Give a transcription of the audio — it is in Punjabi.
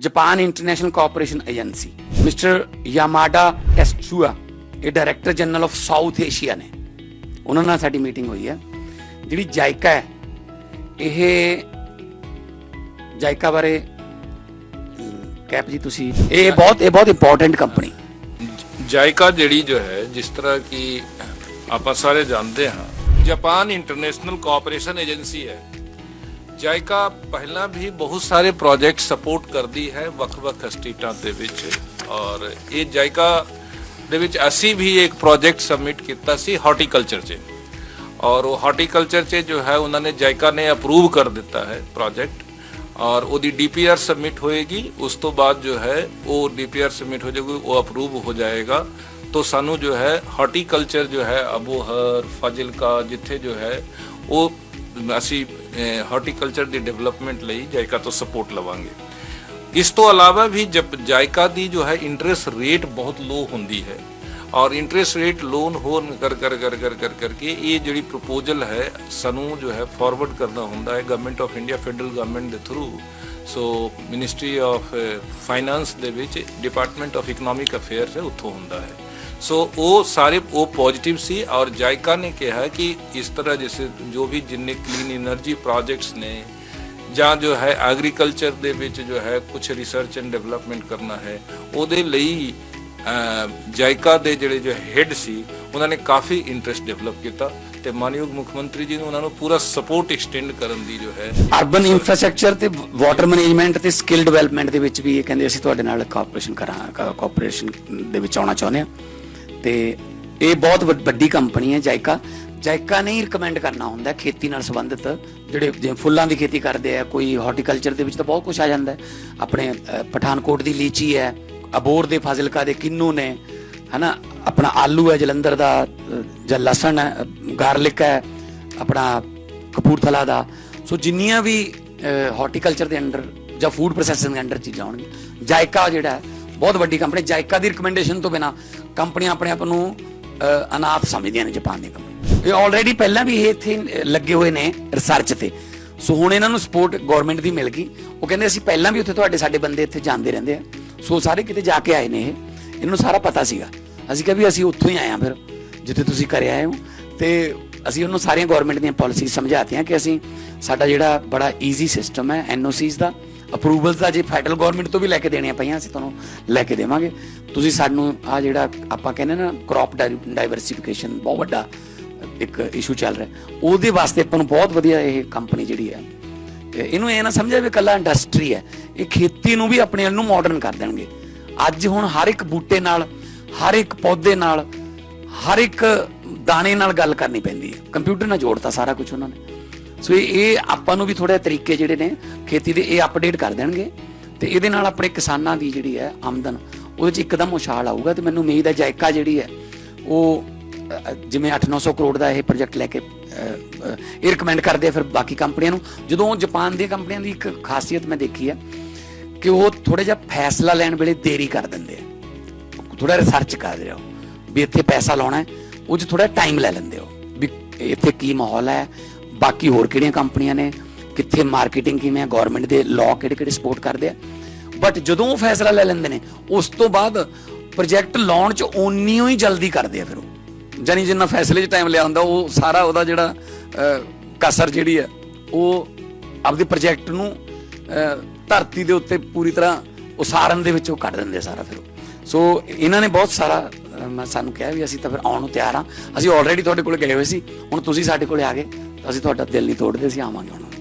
Japan international cooperation agency mister Yamada Tetsuya ਇਹ director general of South Asia ਨੇ। ਉਹਨਾਂ ਨਾਲ ਸਾਡੀ ਮੀਟਿੰਗ ਹੋਈ ਹੈ। ਜਿਹੜੀ ਜਾਇਕਾ ਹੈ ਇਹ ਜਾਇਕਾ ਬਾਰੇ ਕੈਪ ਜੀ ਤੁਸੀਂ ਇਹ ਬਹੁਤ ਇਹ ਬਹੁਤ ਇੰਪੋਰਟੈਂਟ ਕੰਪਨੀ ਜਾਇਕਾ ਜਿਹੜੀ ਜੋ ਹੈ ਜਿਸ ਤਰ੍ਹਾਂ ਕਿ ਆਪਾਂ ਸਾਰੇ ਜਾਣਦੇ ਹਾਂ ਜਾਪਾਨ ਇੰਟਰਨੈਸ਼ਨਲ ਕੋਆਪਰੇਸ਼ਨ ਏਜੰਸੀ ਹੈ। ਜਾਇਕਾ ਪਹਿਲਾਂ ਵੀ ਬਹੁਤ ਸਾਰੇ ਪ੍ਰੋਜੈਕਟ ਸਪੋਰਟ ਕਰਦੀ ਹੈ ਵੱਖ-ਵੱਖ ਸਟੇਟਾਂ ਦੇ ਵਿੱਚ। ਔਰ ਇਹ ਜਾਇਕਾ ਦੇ ਵਿੱਚ ਅਸੀਂ ਵੀ ਇੱਕ ਪ੍ਰੋਜੈਕਟ ਸਬਮਿਟ ਕੀਤਾ ਸੀ ਹਾਰਟੀਕਲਚਰ 'ਚ। ਔਰ ਉਹ ਹਾਰਟੀਕਲਚਰ 'ਚ ਜੋ ਹੈ ਉਹਨਾਂ ਨੇ ਜਾਇਕਾ ਨੇ ਅਪਰੂਵ ਕਰ ਦਿੱਤਾ ਹੈ ਪ੍ਰੋਜੈਕਟ ਔਰ ਉਹਦੀ ਡੀਪੀਆਰ ਸਬਮਿਟ ਹੋਏਗੀ, ਉਸ ਤੋਂ ਬਾਅਦ ਜੋ ਹੈ ਉਹ ਡੀਪੀਆਰ ਸਬਮਿਟ ਹੋ ਜਾਏਗੀ ਉਹ ਅਪਰੂਵ ਹੋ ਜਾਏਗਾ। तो ਸਾਨੂੰ ਜੋ ਹੈ ਹਾਰਟੀਕਲਚਰ ਜੋ ਹੈ, ਅਬੋਹਰ, ਫਾਜ਼ਿਲਕਾ ਜਿੱਥੇ ਜੋ ਹੈ, ਉਹ ਅਸੀਂ ਹਾਰਟੀਕਲਚਰ ਦੀ ਡਿਵੈਲਪਮੈਂਟ ਲਈ ਜਾਇਕਾ ਤੋਂ ਸਪੋਰਟ ਲਵਾਂਗੇ। ਇਸ ਤੋਂ ਇਲਾਵਾ ਵੀ ਜਬ ਜਾਇਕਾ ਦੀ ਜੋ ਹੈ ਇੰਟਰਸਟ ਰੇਟ ਬਹੁਤ ਲੋ ਹੁੰਦੀ ਹੈ ਔਰ ਇੰਟਰਸਟ ਰੇਟ ਲੋਨ ਹੋਣ ਕਰ ਕਰ ਕਰ ਕਰ ਕਰ, ਕਰਕੇ ਇਹ ਜਿਹੜੀ ਪ੍ਰਪੋਜ਼ਲ ਹੈ, ਸਾਨੂੰ ਜੋ ਹੈ ਫਾਰਵਰਡ ਕਰਨਾ ਹੁੰਦਾ ਹੈ government of India federal government ਦੇ through so ministry of finance ਦੇ ਵਿੱਚ ਡਿਪਾਰਟਮੈਂਟ ਆਫ ਇਕਨੋਮਿਕ ਅਫੇਅਰਸ ਹੈ, ਉੱਥੋਂ ਹੁੰਦਾ ਹੈ। ਸੋ ਉਹ ਸਾਰੇ ਉਹ ਪੋਜ਼ਿਟਿਵ ਸੀ ਔਰ ਜਾਇਕਾ ਨੇ ਕਿਹਾ ਕਿ ਇਸ ਤਰ੍ਹਾਂ ਜਿਸੇ ਜੋ ਵੀ ਜਿੰਨੇ ਕਲੀਨ એનર્ਜੀ ਪ੍ਰੋਜੈਕਟਸ ਨੇ ਜਾਂ ਜੋ ਹੈ ਐਗਰੀਕਲਚਰ ਦੇ ਵਿੱਚ ਜੋ ਹੈ ਕੁਝ ਰਿਸਰਚ ਐਂਡ ਡਿਵੈਲਪਮੈਂਟ ਕਰਨਾ ਹੈ, ਉਹਦੇ ਲਈ ਜਾਇਕਾ ਦੇ ਜਿਹੜੇ ਜੋ ਹੈਡ ਸੀ, ਉਹਨਾਂ ਨੇ ਕਾਫੀ ਇੰਟਰਸਟ ਡਿਵੈਲਪ ਕੀਤਾ ਤੇ ਮਾਨਯੋਗ ਮੁੱਖ ਮੰਤਰੀ ਜੀ ਨੇ ਉਹਨਾਂ ਨੂੰ ਪੂਰਾ ਸਪੋਰਟ ਐਕਸਟੈਂਡ ਕਰਨ ਦੀ ਜੋ ਹੈ ਅਰਬਨ ਇਨਫਰਾਸਟ੍ਰਕਚਰ ਤੇ ਵਾਟਰ ਮੈਨੇਜਮੈਂਟ ਤੇ ਸਕਿੱਲ ਡਿਵੈਲਪਮੈਂਟ ਦੇ ਵਿੱਚ ਵੀ ਇਹ ਕਹਿੰਦੇ ਅਸੀਂ ਤੁਹਾਡੇ ਨਾਲ ਕੋਆਪਰੇਸ਼ਨ ਕਰਾਂ ਕੋਆਪਰੇਸ਼ਨ ਦੇ ਵਿੱਚ ਆਉਣਾ ਚਾਹੁੰਦੇ ਹਾਂ। ਤੇ ਇਹ ਬਹੁਤ ਵੱਡੀ ਕੰਪਨੀ ਹੈ ਜਾਇਕਾ। ਜਾਇਕਾ ਨਹੀਂ ਰეკਮੈਂਡ ਕਰਨਾ ਹੁੰਦਾ ਖੇਤੀ ਨਾਲ ਸੰਬੰਧਿਤ। ਜਿਹੜੇ ਜੇ ਫੁੱਲਾਂ ਦੀ ਖੇਤੀ ਕਰਦੇ ਆ, ਕੋਈ ਹਾਰਟੀਕਲਚਰ ਦੇ ਵਿੱਚ ਤਾਂ ਬਹੁਤ ਕੁਝ ਆ ਜਾਂਦਾ ਆਪਣੇ ਪਠਾਨਕੋਟ ਦੀ ਲੀਚੀ ਹੈ, ਅਬੋਰ ਦੇ ਫਾਜ਼ਿਲਕਾ ਦੇ ਕਿੰਨੂ ਨੇ, ਹਨਾ? ਆਪਣਾ ਆਲੂ ਹੈ, ਜਲੰਧਰ ਦਾ ਜਾਂ ਲਸਣ ਹੈ, ਗਾਰਲਿਕ ਹੈ, ਆਪਣਾ ਕਪੂਰਥਲਾ ਦਾ। ਸੋ ਜਿੰਨੀਆਂ ਵੀ ਹਾਰਟੀਕਲਚਰ ਦੇ ਅੰਡਰ ਜਾਂ ਫੂਡ ਪ੍ਰੋਸੈਸਿੰਗ ਦੇ ਅੰਡਰ ਚੀਜ਼ਾਂ ਆਉਣਗੀਆਂ ਜਾਇਕਾ ਜਿਹੜਾ ਬਹੁਤ ਵੱਡੀ ਕੰਪਨੀ ਜਾਇਕਾ ਦੀ ਰეკਮੈਂਡੇਸ਼ਨ ਤੋਂ ਬਿਨਾ ਕੰਪਨੀਆਂ ਆਪਣੇ ਆਪ ਨੂੰ ਅਨਾਥ ਸਮਝਦੀਆਂ ਨੇ ਜਾਪਾਨ ਦੀਆਂ ਕੰਪਨੀਆਂ ਇਹ ਆਲਰੇਡੀ ਪਹਿਲਾਂ ਵੀ ਇਹ ਇੱਥੇ ਲੱਗੇ ਹੋਏ ਨੇ ਰਿਸਰਚ ਤੇ। ਸੋ ਹੁਣ ਇਹਨਾਂ ਨੂੰ ਸਪੋਰਟ ਗਵਰਨਮੈਂਟ ਦੀ ਮਿਲ ਗਈ। ਉਹ ਕਹਿੰਦੇ ਅਸੀਂ ਪਹਿਲਾਂ ਵੀ ਉੱਥੇ ਤੁਹਾਡੇ, ਸਾਡੇ ਬੰਦੇ ਇੱਥੇ ਜਾਂਦੇ ਰਹਿੰਦੇ ਆ। ਸੋ ਸਾਰੇ ਕਿਤੇ ਜਾ ਕੇ ਆਏ ਨੇ ਇਹ। ਇਹਨਾਂ ਨੂੰ ਸਾਰਾ ਪਤਾ ਸੀਗਾ। ਅਸੀਂ ਕਿਹਾ ਵੀ ਅਸੀਂ ਉੱਥੋਂ ਹੀ ਆਏ ਆ ਫਿਰ, ਜਿੱਥੇ ਤੁਸੀਂ ਕਰਿਆ ਆਏ ਹੋ। ਤੇ ਅਸੀਂ ਉਹਨੂੰ ਸਾਰੀਆਂ ਗਵਰਨਮੈਂਟ ਦੀਆਂ ਪਾਲਿਸੀਜ਼ ਸਮਝਾਤੀਆਂ ਕਿ ਅਸੀਂ, ਸਾਡਾ ਜਿਹੜਾ ਬੜਾ ਈਜ਼ੀ ਸਿਸਟਮ ਹੈ ਐਨਓਸੀਜ਼ ਦਾ ਅਪਰੂਵਲਸ ਦਾ ਜੇ ਫੈਡਰਲ ਗਵਰਨਮੈਂਟ ਤੋਂ ਵੀ ਲੈ ਕੇ ਦੇਣੀਆਂ ਪਈਆਂ, ਅਸੀਂ ਤੁਹਾਨੂੰ ਲੈ ਕੇ ਦੇਵਾਂਗੇ। ਤੁਸੀਂ ਸਾਨੂੰ ਆ ਜਿਹੜਾ ਆਪਾਂ ਕਹਿੰਦੇ ਨਾ ਕ੍ਰੌਪ ਡਾਈਵਰਸਿਫਿਕੇਸ਼ਨ ਬਹੁਤ ਵੱਡਾ ਇੱਕ ਇਸ਼ੂ ਚੱਲ ਰਿਹਾ। ਉਹਦੇ ਵਾਸਤੇ ਆਪਾਂ ਨੂੰ ਬਹੁਤ ਵਧੀਆ ਇਹ ਕੰਪਨੀ ਜਿਹੜੀ ਹੈ, ਤੇ ਇਹਨੂੰ ਇਹ ਨਾ ਸਮਝਿਆ ਵੀ ਕੱਲਾ ਇੰਡਸਟਰੀ ਹੈ, ਇਹ ਖੇਤੀ ਨੂੰ ਵੀ ਆਪਣੇ ਵੱਲ ਨੂੰ ਮਾਡਰਨ ਕਰ ਦੇਣਗੇ। ਅੱਜ ਹੁਣ ਹਰ ਇੱਕ ਬੂਟੇ ਨਾਲ, ਹਰ ਇੱਕ ਪੌਦੇ ਨਾਲ, ਹਰ ਇੱਕ ਦਾਣੇ ਨਾਲ ਗੱਲ ਕਰਨੀ ਪੈਂਦੀ ਹੈ। ਕੰਪਿਊਟਰ ਨਾਲ ਜੋੜਤਾ ਸਾਰਾ ਕੁਝ ਉਹਨਾਂ ਨੇ। ਸੋ ਇਹ ਆਪਾਂ ਨੂੰ ਵੀ ਥੋੜੇ ਤਰੀਕੇ ਜਿਹੜੇ ਨੇ ਖੇਤੀ ਦੇ ਇਹ ਅਪਡੇਟ ਕਰ ਦੇਣਗੇ। ਤੇ ਇਹਦੇ ਨਾਲ ਆਪਣੇ ਕਿਸਾਨਾਂ ਦੀ ਜਿਹੜੀ ਹੈ ਆਮਦਨ ਉਹਦੇ 'ਚ ਇੱਕਦਮ ਉਛਾਲ ਆਊਗਾ ਤੇ ਮੈਨੂੰ ਉਮੀਦ ਹੈ ਜਾਇਕਾ ਜਿਹੜੀ ਹੈ ਉਹ ਅ, ਜਿਵੇਂ 8-900 ਕਰੋੜ ਦਾ ਇਹ ਪ੍ਰੋਜੈਕਟ ਲੈ ਕੇ ਇਹ ਰეკਮੈਂਡ ਕਰਦੇ ਆ ਫਿਰ ਬਾਕੀ ਕੰਪਨੀਆਂ ਨੂੰ। ਜਦੋਂ ਜਾਪਾਨ ਦੀਆਂ ਕੰਪਨੀਆਂ ਦੀ ਇੱਕ ਖਾਸੀਅਤ ਮੈਂ ਦੇਖੀ ਹੈ ਕਿ ਉਹ ਥੋੜਾ ਜਿਹਾ ਫੈਸਲਾ ਲੈਣ ਵੇਲੇ ਦੇਰੀ ਕਰ ਦਿੰਦੇ ਆ। ਥੋੜਾ ਰਿਸਰਚ ਕਰਦੇ ਹੋ ਵੀ ਇੱਥੇ ਪੈਸਾ ਲਾਉਣਾ ਹੈ ਉਹ 'ਚ ਥੋੜਾ ਟਾਈਮ ਲੈ ਲੈਂਦੇ ਹੋ ਵੀ ਇੱਥੇ ਕੀ ਮਾਹੌਲ ਹੈ ਬਾਕੀ ਹੋਰ ਕਿਹੜੀਆਂ ਕੰਪਨੀਆਂ ਨੇ? ਕਿੱਥੇ ਮਾਰਕੀਟਿੰਗ ਕਿਵੇਂ ਹੈ ਗਵਰਨਮੈਂਟ ਦੇ ਲਾਅ ਕਿਹੜੇ ਕਿਹੜੇ ਸਪੋਰਟ ਕਰਦੇ ਆ? ਬਟ ਜਦੋਂ ਉਹ ਫੈਸਲਾ ਲੈ ਲੈਂਦੇ ਨੇ, ਉਸ ਤੋਂ ਬਾਅਦ ਪ੍ਰੋਜੈਕਟ ਲਾਉਣ 'ਚ ਓਨੀ ਹੀ ਜਲਦੀ ਕਰਦੇ ਆ ਫਿਰ ਉਹ। ਜਾਨੀ ਜਿੰਨਾ ਫੈਸਲੇ 'ਚ ਟਾਈਮ ਲਿਆ ਹੁੰਦਾ, ਉਹ ਸਾਰਾ ਉਹਦਾ ਜਿਹੜਾ ਕਸਰ ਜਿਹੜੀ ਹੈ ਉਹ ਆਪਦੇ ਪ੍ਰੋਜੈਕਟ ਨੂੰ ਧਰਤੀ ਦੇ ਉੱਤੇ ਪੂਰੀ ਤਰ੍ਹਾਂ ਉਸਾਰਨ ਦੇ ਵਿੱਚ ਉਹ ਕੱਢ ਦਿੰਦੇ ਆ ਸਾਰਾ ਫਿਰ ਉਹ। ਸੋ ਇਹਨਾਂ ਨੇ ਬਹੁਤ ਸਾਰਾ ਮੈਂ ਸਾਨੂੰ ਕਿਹਾ ਵੀ ਅਸੀਂ ਤਾਂ ਫਿਰ ਆਉਣ ਨੂੰ ਤਿਆਰ ਹਾਂ ਅਸੀਂ ਆਲਰੇਡੀ ਤੁਹਾਡੇ ਕੋਲ ਗਏ ਹੋਏ ਸੀ, ਹੁਣ ਤੁਸੀਂ ਸਾਡੇ ਕੋਲੇ ਆ ਗਏ। ਅਸੀਂ ਤੁਹਾਡਾ ਦਿਲ ਨਹੀਂ ਤੋੜਦੇ ਅਸੀਂ ਆਵਾਂਗੇ ਹੁਣ।